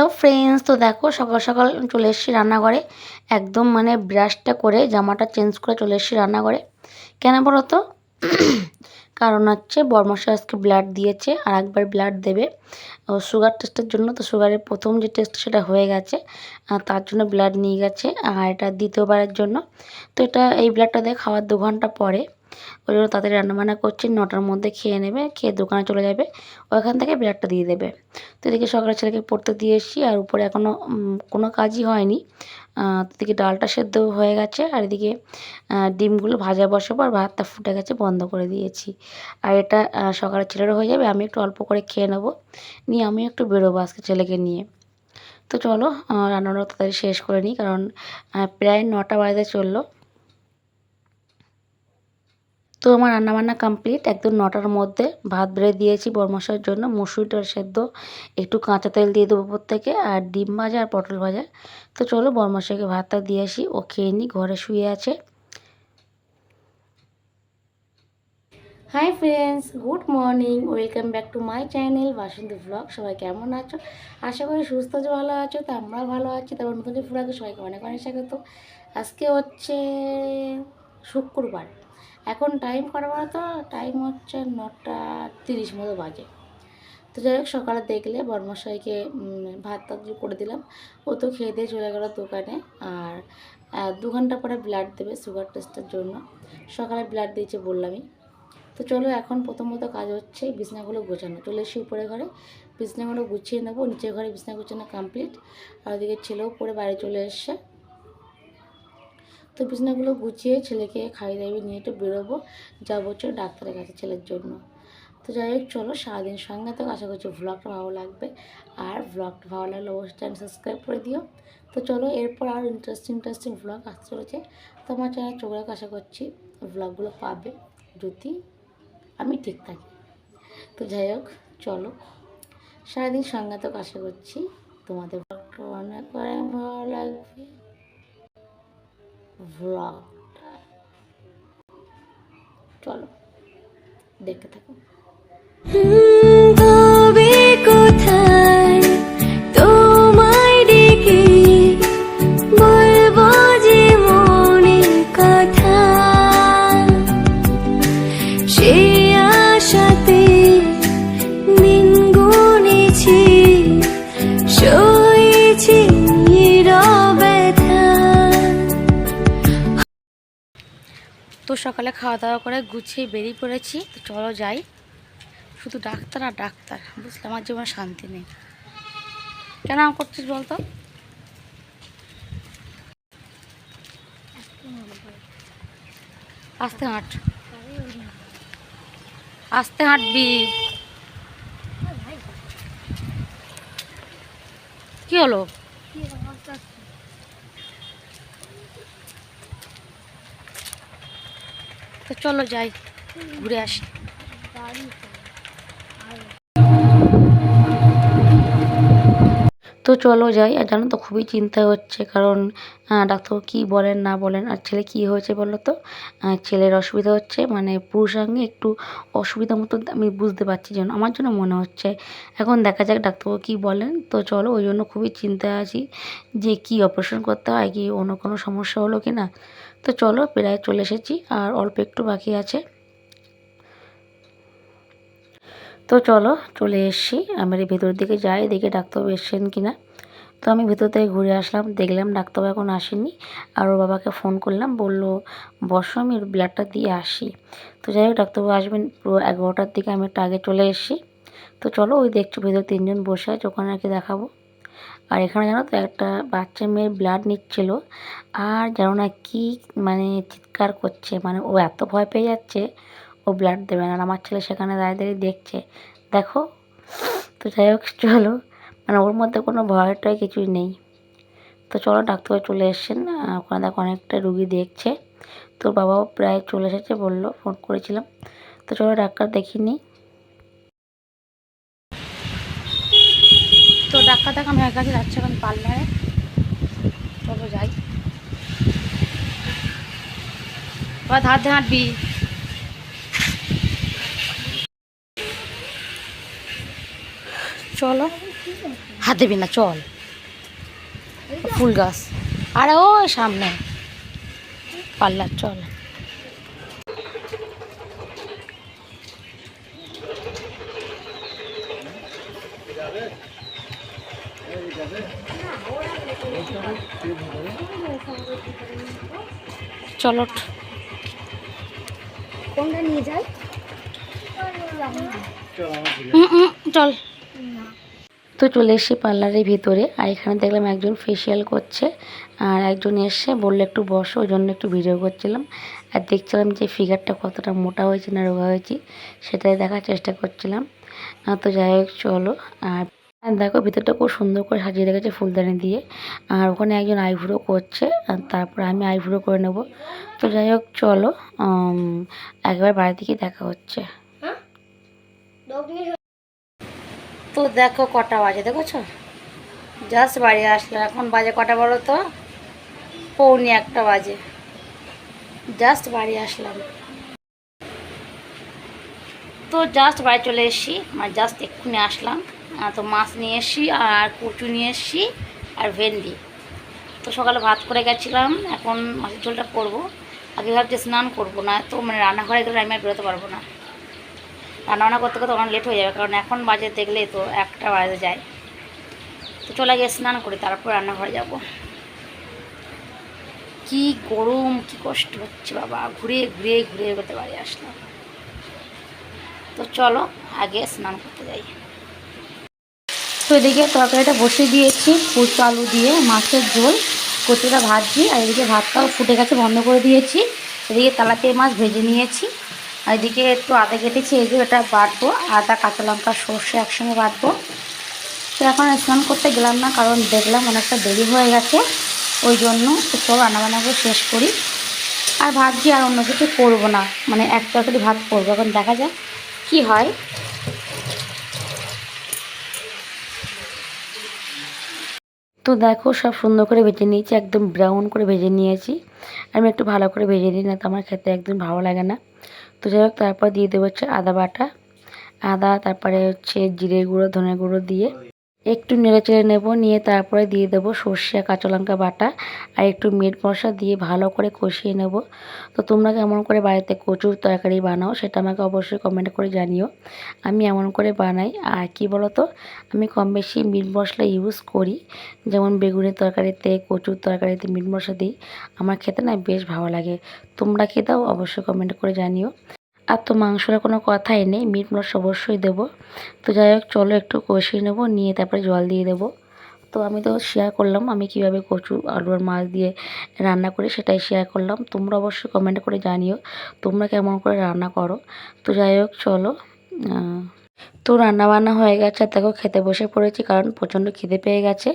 Hello friends তো দেখো সকাল সকাল চলে এসেছি রান্নাঘরে। একদম মানে ব্রাশটা করে, জামাটা চেঞ্জ করে চলে এসেছি রান্নাঘরে। কেন বলো তো কারণ হচ্ছে বর্মশা আজকে ব্লাড দিয়েছে, আর একবার ব্লাড দেবে। সুগার টেস্টের জন্য, তো সুগারের প্রথম যে টেস্ট সেটা হয়ে গেছে তার জন্য ব্লাড নিয়ে গেছে, আর এটা দ্বিতীয়বারের জন্য। তো এটা এই ব্লাডটা দিয়ে খাওয়ার দু ঘণ্টা পরে। ওই জন্য তাদের রান্নাবান্না করছি, নটার মধ্যে খেয়ে নেবে, খেয়ে দোকানে চলে যাবে ওখান থেকে ব্লাডটা দিয়ে দেবে। তো এদিকে সকালে ছেলেকে পড়তে দিয়ে এসেছি আর উপরে এখনও কোনো কাজই হয়নি। এদিকে ডালটা সেদ্ধ হয়ে গেছে আর এদিকে ডিমগুলো ভাজা বসাবো আর ভাতটা ফুটে গেছে বন্ধ করে দিয়েছি। আর এটা সকালে ছেলেরও হয়ে যাবে, আমি একটু অল্প করে খেয়ে নেব। নিয়ে আমি একটু বেরোবো আজকে ছেলেকে নিয়ে। তো চলো রান্নাটা তাড়াতাড়ি শেষ করে নিই কারণ প্রায় নটা বাজতে চলল। তো আমার রান্নাবান্না কমপ্লিট একদম নটার মধ্যে ভাত বেড়ে দিয়েছি বরমশার জন্য। মুসুরিটার সেদ্ধ, একটু কাঁচা তেল দিয়ে দেবো থেকে, আর ডিম ভাজা আর পটল ভাজা। তো চলো বরমশাইকে ভাতটা দিয়ে আসি। ও খেয়ে নিই ঘরে শুয়ে আছে। Hi friends good morning welcome back to my channel Basanti blog সবাই কেমন আছো? আশা করি সুস্থ যে ভালো আছো, তো আমরা ভালো আছি। তারপর নতুন যে ফুরাকে সবাইকে অনেক অনেক স্বাগত। আজকে হচ্ছে শুক্রবার। এখন টাইম করা তো টাইম হচ্ছে নটা তিরিশ মতো বাজে। তো যাই হোক সকালে দেখলে বর্মশাইকে ভাত টাত করে দিলাম, ও তো খেয়ে দিয়ে চলে গেল দোকানে। আর দু ঘণ্টা পরে ব্লাড দেবে সুগার টেস্টের জন্য। সকালে ব্লাড দিয়েছে বললামই। তো চলো, এখন প্রথমত কাজ হচ্ছে বিছনাগুলো গোছানো। চলে এসে উপরে ঘরে বিছনাগুলো গুছিয়ে নেব, নিচের ঘরে বিছনা গোছানো কমপ্লিট আর ওদিকে ছেলেও পরে বাড়ি চলে এসছে। তো বিছনাগুলো গুছিয়ে ছেলেকে খাইয়ে দাইয়ে নিয়ে একটু বেরোবো। যাব হচ্ছে ডাক্তারের কাছে ছেলের জন্য। তো যাই হোক, চলো সারাদিন সঙ্গে তো আশা করছি ভ্লগটা ভালো লাগবে। আর ভ্লগটা ভালো লাগলে অবশ্যই চ্যানেল সাবস্ক্রাইব করে দিও। তো চলো এরপর আরও ইন্টারেস্টিং ইন্টারেস্টিং ভ্লগ আসতে চলেছে। তো আমার চ্যানেল চোখ আশা করছি ভ্লগগুলো পাবে যদি আমি ঠিক থাকি। তো যাই হোক, চলো সারাদিন সঙ্গে তো আশা করছি। তোমাদের ভ্লগটা অনেক অনেক ভালো লাগবে? ভ্লগটা চলো দেখতে থাকো। সকালে খাওয়া দাওয়া করে গুছিয়ে বেরিয়ে পড়েছি। তো চলো যাই। শুধু ডাক্তার আর ডাক্তার, বুঝলে? আমার জীবনে শান্তি নেই। কেন আম করছিস বলতো? আস্তে হাঁট। আস্তে হাঁটবি কি হলো? তো চলো যাই, ঘুরে আসি। তো চলো যাই, আর জানো তো খুবই চিন্তা হচ্ছে, কারণ ডাক্তার কি বলেন, না বলেন, আর ছেলে কি হয়েছে বলো তো? ছেলের অসুবিধা হচ্ছে মানে পুরুষাঙ্গে একটু অসুবিধা মতো আমি বুঝতে পারছি যেন, আমার জন্য মনে হচ্ছে। এখন দেখা যাক ডাক্তারবাবু কী বলেন, তো চলো ওই জন্য খুবই চিন্তায় আছি যে কি অপারেশন করতে হয়, কি অন্য কোনো সমস্যা হলো কি না তো চলো প্রায় চলে এসেছি, আর অল্প একটু বাকি আছে। তো চলো চলে এসছি আমি ভেতর দিকে যাই, দেখে ডাক্তারবাবু এসছেন কি না তো আমি ভেতর থেকে ঘুরে আসলাম, দেখলাম ডাক্তারবাবু এখন আসেনি আর ওর বাবাকে ফোন করলাম, বলল, বসো, আমি ব্লাডটা দিয়ে আসি। তো যাই হোক, ডাক্তারবাবু আসবেন, পুরো এগারোটার দিকে আমি একটু আগে চলে এসেছি। তো চলো ওই দেখছ, ভেতর তিনজন বসে আছে, ওখানে আর কি দেখাবো। আর এখানে জানো তো একটা বাচ্চা মেয়ের ব্লাড নিচ্ছিল। আর জানো না কি মানে চিৎকার করছে মানে ও এত ভয় পেয়ে যাচ্ছে, ও ব্লাড দেবে না। আর আমার ছেলে সেখানে দাঁড়িয়ে দাঁড়িয়ে দেখছে। দেখো, তো যাই হোক, চলো। মানে ওর মধ্যে কোনো ভয় টয় কিছুই নেই। তো চলো, ডাক্তার চলে এসছেন। ওখানে দেখো অনেকটা রুগী দেখছে। তো বাবাও প্রায় চলে এসেছে বলল ফোন করেছিলাম। তো চলো, ডাক্তার দেখিনি তো ডাক্তার দেখানো হয়ে গেছে যাচ্ছে এখন পার্লারে। চলো যাই। এবার ধার হাঁটবি। চলো। হাত দেবি না, চল। ফুল গাছ। আরে ওই সামনে। পার্লার, চল। চলো কোনটা নিয়ে যাই? হুম, হুম, চল। তো চলে এসেছি পার্লারের ভিতরে আর এখানে দেখলাম একজন ফেসিয়াল করছে আর একজন এসে বলল একটু বসো ওই জন্য একটু ভিডিও করছিলাম আর দেখছিলাম যে ফিগারটা কতটা মোটা হয়েছে না রোগা হয়েছে সেটাই দেখার চেষ্টা করছিলাম। তো যাই হোক চলো আর আর দেখো, ভিতরটা খুব সুন্দর করে সাজিয়ে রেখেছে ফুলদানি দিয়ে। আর ওখানে একজন আইব্রো করছে আর তারপর আমি আইব্রো করে নেব। তো যাই হোক, চলো একবার বাড়ি থেকে দেখা হচ্ছে। তো দেখো, কটা বাজে, দেখেছ? জাস্ট বাড়ি আসলো এখন বাজে কটা বলো তো? পৌনে একটা বাজে। জাস্ট বাড়ি আসলাম। তো জাস্ট বাড়ি চলে এসেছি। মানে জাস্ট এক্ষুনি আসলাম। তো মাছ নিয়ে এসেছি, আর কচু নিয়ে এসেছি, আর ভেন্ডি। তো সকালে ভাত করে গেছিলাম, এখন মাছের ঝোলটা করব। আগে ভাবছি স্নান করব, না তো মানে রান্নাঘরে গেলে আমি আর বেরোতে পারব না। রান্নাবান্না করতে করতে অনেক লেট হয়ে যাবে, কারণ এখন বাজে দেখলে তো একটা বাজে যায়। তো চলে গিয়ে স্নান করি, তারপর রান্নাঘরে যাব। কি গরম, কি কষ্ট হচ্ছে বাবা, ঘুরে ঘুরে ঘুরে করতে বাড়ি আসলাম। তো চলো, আগে স্নান করতে যাই। তো এদিকে তরকারিটা বসিয়ে দিয়েছি কুচু আলু দিয়ে, মাছের ঝোল, কচুটা ভাজছি, আর এদিকে ভাতটাও ফুটে গেছে, বন্ধ করে দিয়েছি। এদিকে তালাতে মাছ ভেজে নিয়েছি, আর এদিকে একটু আদা কেটেছি, এই যে এটা বাটবো, আদা, কাঁচা লঙ্কা, সর্ষে একসঙ্গে বাটবো। তো এখন স্নান করতে গেলাম না, কারণ দেখলাম অনেকটা দেরি হয়ে গেছে, ওই জন্য রান্নাবান্না করে শেষ করি। আর ভাবছি আর অন্য কিছু করব না মানে এক তরকারি ভাত করব, এখন দেখা যাক কি হয়। তো দেখো সব সুন্দর করে ভেজে নিয়েছি, একদম ব্রাউন করে ভেজে নিয়েছি। আমি একটু ভালো করে ভেজে নিই, না তো আমার খেতে একদম ভালো লাগে না। তো যাই হোক, তারপর দিয়ে দেবো হচ্ছে আদা বাটা। আদা, তারপরে হচ্ছে জিরে গুঁড়ো, ধনে গুঁড়ো দিয়ে। একটু নেড়ে চেড়ে নেব, নিয়ে তারপরে দিয়ে দেবো সর্ষে কাঁচা লঙ্কা বাটা আর একটু মিট মশলা দিয়ে ভালো করে কষিয়ে নেব। তো তোমরা কেমন করে বাড়িতে কচুর তরকারি বানাও সেটা আমাকে অবশ্যই কমেন্ট করে জানিও। আমি এমন করে বানাই, আর কি বলো তো আমি কম বেশি মিট মশলা ইউজ করি। যেমন বেগুনের তরকারিতে, কচুর তরকারিতে মিট মশলা দিই, আমার খেতে না বেশ ভালো লাগে। তোমরা কি দাও অবশ্যই কমেন্ট করে জানিও। আর তো মাংসের কোনো কথাই নেই মিট মশলা অবশ্যই দেবো। তো যাই হোক, চলো একটু কষিয়ে নেব, নিয়ে তারপরে জল দিয়ে দেবো। তো আমি তো শেয়ার করলাম আমি কীভাবে কচু, আলু আর মাছ দিয়ে রান্না করি সেটাই শেয়ার করলাম। তোমরা অবশ্যই কমেন্ট করে জানিও তোমরা কেমন করে রান্না করো। তো যাই হোক, চলো তো রান্না বান্না হয়ে গেছে। দেখো খেতে বসে পড়েছি কারণ প্রচণ্ড খিদে পেয়ে গেছে।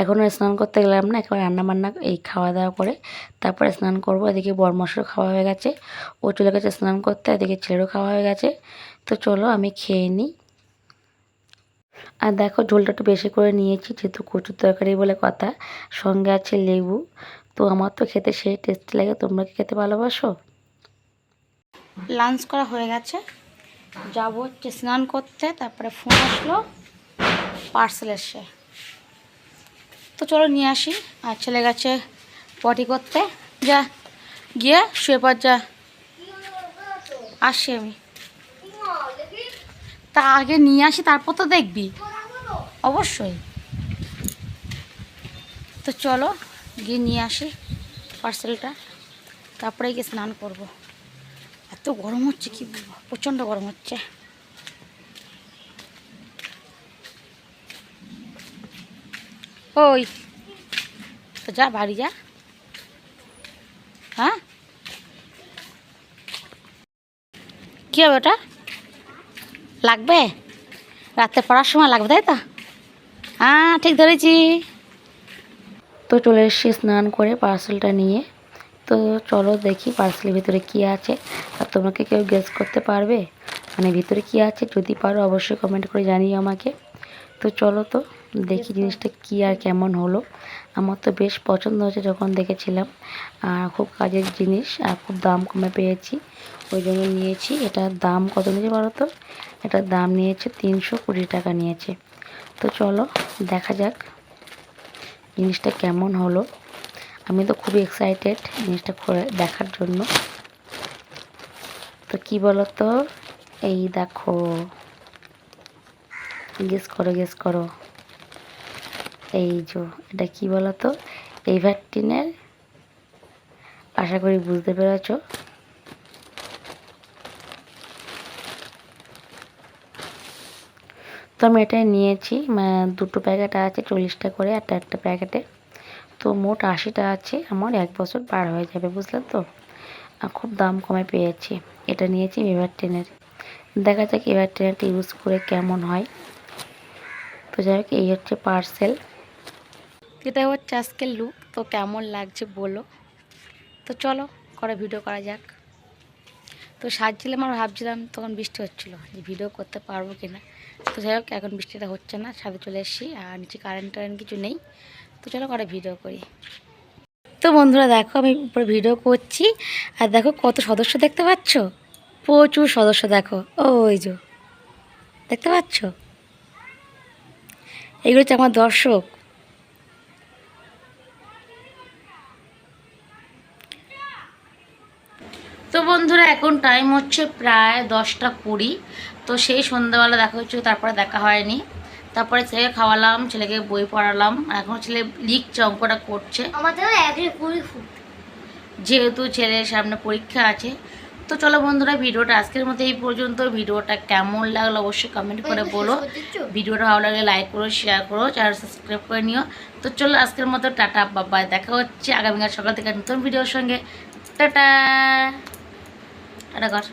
এখনও স্নান করতে গেলাম না, একেবারে রান্না বান্না এই খাওয়া দাওয়া করে। তারপরে স্নান করব, এদিকে বরমশারও খাওয়া হয়ে গেছে। ও চলে গেছে স্নান করতে, এদিকে ছেলেরও খাওয়া হয়ে গেছে। তো চলো আমি খেয়ে নিই। আর দেখো ঝোলটা একটু বেশি করে নিয়েছি, যেহেতু কচুর তরকারি বলে কথা, সঙ্গে আছে লেবু। তো আমার তো খেতে সেই টেস্টি লাগে, তোমরা কি খেতে ভালোবাসো? লাঞ্চ করা হয়ে গেছে। যাব হচ্ছে স্নান করতে, তারপরে ফোন আসলো পার্সেল এসে তো চলো নিয়ে আসি, আর ছেলে গেছে পটি করতে। যা, গিয়ে শুয়ে পর যা। আসি আমি। তা আগে নিয়ে আসি, তারপর তো দেখবি। অবশ্যই। তো চলো, গিয়ে নিয়ে আসি পার্সেলটা তারপরে গিয়ে স্নান করব। এত গরম হচ্ছে কি প্রচণ্ড গরম হচ্ছে। ওই যা বাড়ি যা। হ্যাঁ? কী হবে ওটা? লাগবে? রাতে পড়ার সময় লাগবে, তাই তো? হ্যাঁ ঠিক ধরেছি। তো চলে এসেছি স্নান করে পার্সেলটা নিয়ে। তো চলো দেখি পার্সেলের ভিতরে কি আছে। আর তোমাকে কেউ গেস করতে পারবে? মানে ভিতরে কি আছে? যদি পারো অবশ্যই কমেন্ট করে জানিও আমাকে। তো চলো তো দেখি জিনিসটা কী আর কেমন হলো। আমার তো বেশ পছন্দ হয়েছে যখন দেখেছিলাম। আর খুব কাজের জিনিস আর খুব দাম কমে পেয়েছি। ওই জন্য নিয়েছি। এটার দাম কত নিয়েছে বলো তো? এটার দাম নিয়েছে তিনশো কুড়ি টাকা নিয়েছে। তো চলো দেখা যাক জিনিসটা কেমন হলো। আমি তো খুবই এক্সাইটেড জিনিসটা করে দেখার জন্য। তো কি বলো তো এই দেখো। গেস করো গেস করো। এই যে, এটা কি বলো তো এই ভ্যাকটিনের? আশা করি বুঝতে পেরেছ। তো আমি এটাই নিয়েছি মানে দুটো প্যাকেট আছে, চল্লিশটা করে, একটা একটা প্যাকেটে। তো মোট আশিটা আছে, আমার এক বছর পার হয়ে যাবে, বুঝলেন তো? খুব দাম কমে পেয়েছি, এটা নিয়েছি এভার টেনের দেখা যাক এভার টেনটা ইউজ করে কেমন হয়। তো যাই হোক, এই হচ্ছে পার্সেল। এটা হচ্ছে আজকের লুক তো কেমন লাগছে বলো? তো চলো করে ভিডিও করা যাক। তো সাজছিলাম আর ভাবছিলাম, তখন বৃষ্টি হচ্ছিল, যে ভিডিও করতে পারব কি না তো যাই হোক, এখন বৃষ্টিটা হচ্ছে না, ছাদে চলে এসেছি, আর নিচে কারেন্ট টারেন্ট কিছু নেই। তো চলো করে ভিডিও করি। তো বন্ধুরা দেখো আমি উপরে ভিডিও করছি, আর দেখো কত সদস্য দেখতে পাচ্ছ? প্রচুর সদস্য দেখো, ওই যে, দেখতে পাচ্ছ? এগুলো হচ্ছে আমার দর্শক। তো বন্ধুরা এখন টাইম হচ্ছে প্রায় দশটা কুড়ি, তো সেই সন্ধ্যাবেলা দেখা হচ্ছে, তারপরে দেখা হয়নি। তারপরে ছেলেকে খাওয়ালাম ছেলেকে বই পড়ালাম এখন ছেলে লিখছে অঙ্কটা করছে। যেহেতু ছেলের সামনে পরীক্ষা আছে। তো চলো বন্ধুরা ভিডিওটা আজকের মতো এই পর্যন্ত। ভিডিওটা কেমন লাগল অবশ্যই কমেন্ট করে বলো। ভিডিওটা ভালো লাগলে লাইক করো শেয়ার করো চ্যানেল সাবস্ক্রাইব করে নিও। তো চলো আজকের মতো টাটা বাবা দেখা হচ্ছে আগামীকাল সকাল থেকে নতুন ভিডিওর সঙ্গে। টাটা! টাটা কর।